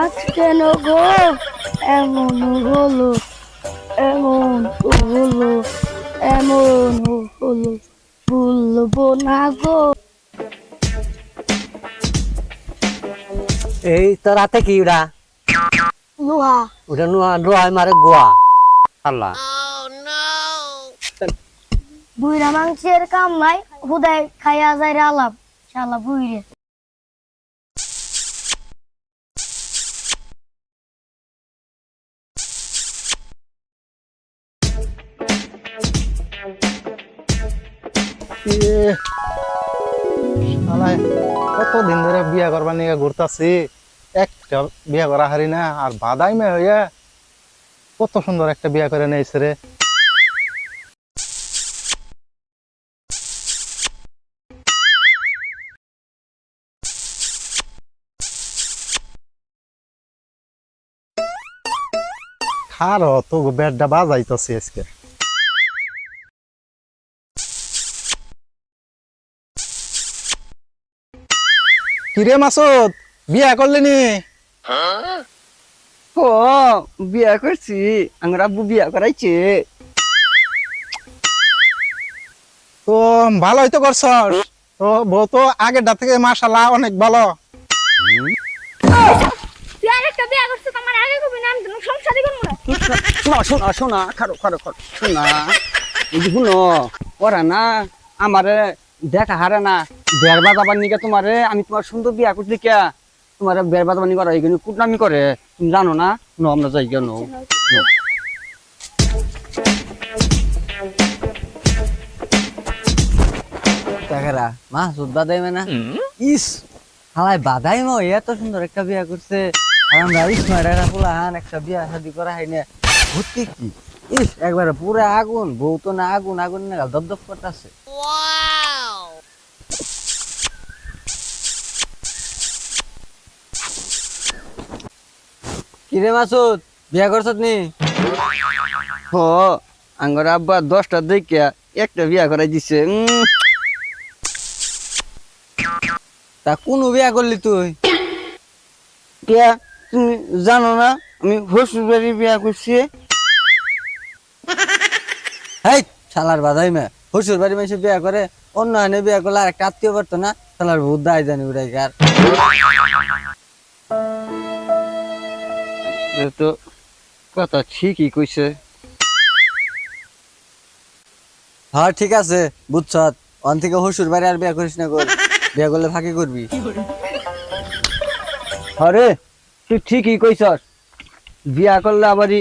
আজ কেন গো? এমন হলো এমন হলো এমন হলো ভুলবো না গো। এই তোর হাতে কি ওটা? লোহা। ওটা নোয়া নোয়া মারে গোয়া। আল্লাহ। বুইরা মাংসের কাম নাই হুদায় খাইয়া যায় রে আলাপ শালা বুইরে কতদিন ধরে বিয়া করবার নিয়ে ঘুরতাছি? একটা বিয়া করা হারি না, আর বাদাই মে হইয়া কত সুন্দর একটা বিয়া করে নিয়েছে রে। খারো তো বেডটা বাজাইতেছি আজকে। কিরে মাসুদ বিয়া করলি নি ও বিয়া করছি আমার আব্বু বিয়া করাইছে। তো ভালোই তো করছ তো বউ তো আগেরটা থেকে মাশাল্লাহ অনেক ভালো। শোনা শোনা শোনা খারো খারো খারো শোনা ওরা না আমারে দেখা হারে না। নিকে তোমারে আমি তোমার সুন্দর বিয়া করছি কে তোমার নিকে কুটনামি করে। তুমি জানো না? নো আমরা যাই কেন দেখেরা মা বাদাই না? ইস হালাই বাদাই মো এত সুন্দর একটা বিয়া করছে। আর আমরা ইসমাইরা ফুলাহান একটা বিয়া শাদি করা হয় না। ভর্তি কি ইস একবারে পুরো আগুন বউ তো না আগুন আগুন না দপ দপ করতেছে। কিরে মাসুদ বিয়া করছত নি? হ আঙ্গর আব্বা দশটা একটা বিয়া করাই দিছে তা কোন বিয়া করলি তুই? কে? তুমি জানো না আমি হসুর বাড়ি বিয়া করছি। হেই শালার বাদাই মে শ্বশুর বাড়ি মেসে বিয়া করে অন্য হানে বিয়া করলে আর একটা আত্মীয় পারতো না? শালার ভূত দায় জানি উড়াই কার তো কথা ঠিকই কইছে। হ্যাঁ ঠিক আছে বুঝছত অন থেকে শ্বশুর বাড়ি আর বিয়া করিস না কর বিয়া করলে ফাঁকি করবি। আরে তুই ঠিকই কইছস। বিয়া করলে আবারই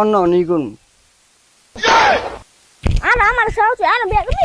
অন্য নিগুণ আর আমার সাহস আর বিয়া করবি?